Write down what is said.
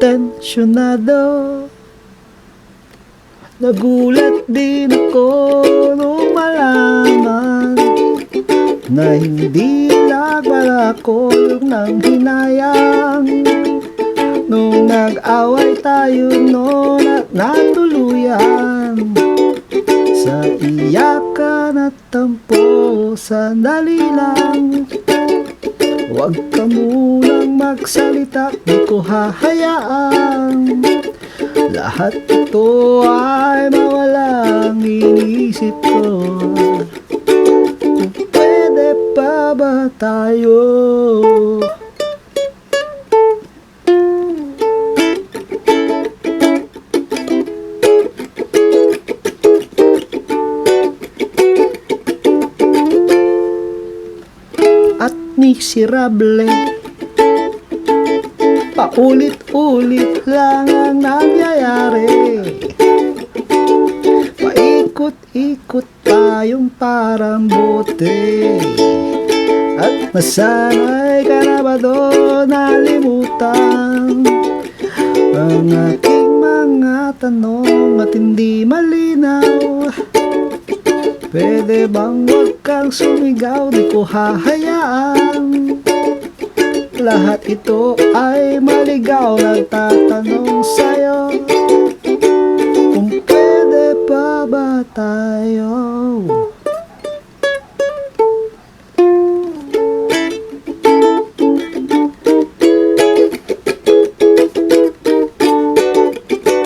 tensyonado Nagulat din ako nung malaman Na hindi lang pala ako nang hinayang. Nung nag-away tayo noon at natuluyan Sa iyakan at tampo sandali lang Huwag ka munang magsalita, di ko hahayaan. Lahat ito ay mawalang inisip ko. Kung pwede pa ba tayo miserable. Paulit-ulit lang ang nangyayari. Paikot-ikot tayong parang bote. At nasanay ka na ba doon? Nalimutan. Ang aking mga tanong at hindi malinaw. Pwede bang wag kang sumigaw, di ko hahayaan. Lahat ito ay maligaw, nagtatanong sa'yo Kung pwede pa ba tayo